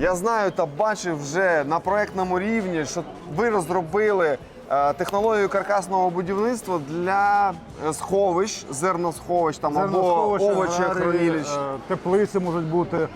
Я знаю та бачив вже на проектному рівні, що ви розробили е, технологію каркасного будівництва для е, сховищ, зерносховищ там або Зерносховища, овочі гарі, е, теплиці можуть бути.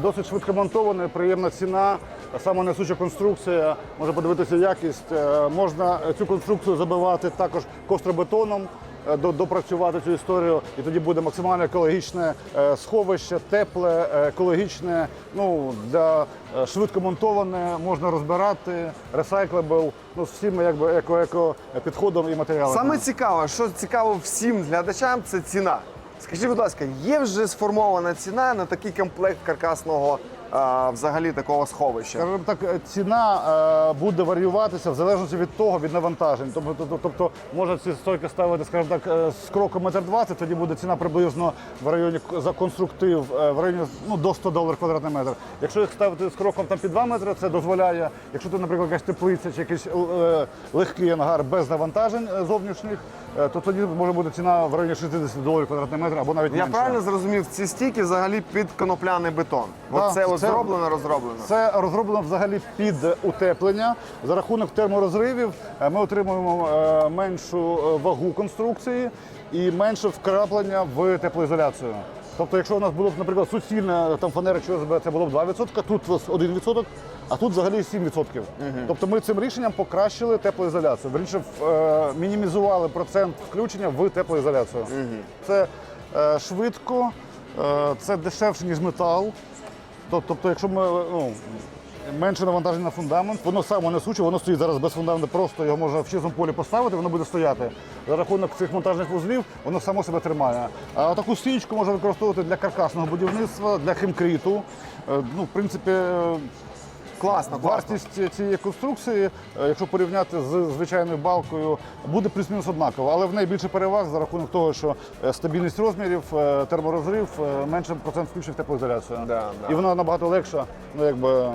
Досить швидко монтоване, приємна ціна, самонесуча конструкція, можна подивитися якість. Можна цю конструкцію забивати також костробетоном, допрацювати цю історію, і тоді буде максимально екологічне е, сховище, тепле, е, екологічне, ну для е, швидко монтоване, можна розбирати, ресайклебл, ну з всіма якби еко-еко підходом і матеріалами. Саме цікаве, що цікаво всім глядачам, це ціна. Скажіть, будь ласка, є вже сформована ціна на такий комплект каркасного е, взагалі такого сховища? Скажімо так, е, ціна е, буде варіюватися в залежності від того, від навантажень. Тобто, тобто, тобто можна ці стойки ставити, скажімо так, е, з кроком метр двадцять, тоді буде ціна приблизно в районі за конструктив в районі ну, до 100 доларів квадратний метр. Якщо їх ставити з кроком там під 2 метри, це дозволяє. Якщо ти, наприклад, якась теплиця чи якийсь легкий ангар без навантажень зовнішніх, то тоді може бути ціна в районі 60 доларів квадратний метр або навіть Я менше. правильно зрозумів, ці стійки взагалі під конопляний бетон. Так, Оце це- зроблено, розроблено. Це розроблено взагалі під утеплення. За рахунок терморозривів е, ми отримуємо е, меншу е, вагу конструкції і менше вкраплення в теплоізоляцію. Тобто, якщо у нас було б, наприклад, суцільне там фанера чи ОСБ, це було б 2%, тут у вас 1%, а тут взагалі 7%. Тобто ми цим рішенням покращили теплоізоляцію. Вірніше, е, мінімізували процент включення в теплоізоляцію. Це е, швидко, це дешевше, ніж метал. Тоб- Тобто, якщо ми ну, менше навантаження на фундамент, воно само несуче, воно стоїть зараз без фундаменту, просто його можна в чистому полі поставити, воно буде стояти. За рахунок цих монтажних вузлів воно само себе тримає. А таку стіночку можна використовувати для каркасного будівництва, для хімкріту. Е, Ну, в принципі, е, Класно, класно. Вартість цієї конструкції, е, якщо порівняти з звичайною балкою, буде плюс-мінус однакова, але в неї більше переваг за рахунок того, що е, стабільність розмірів, е, терморозрив, менше процент включень в теплоізоляцію. Да, да. І вона набагато легша. Ну, якби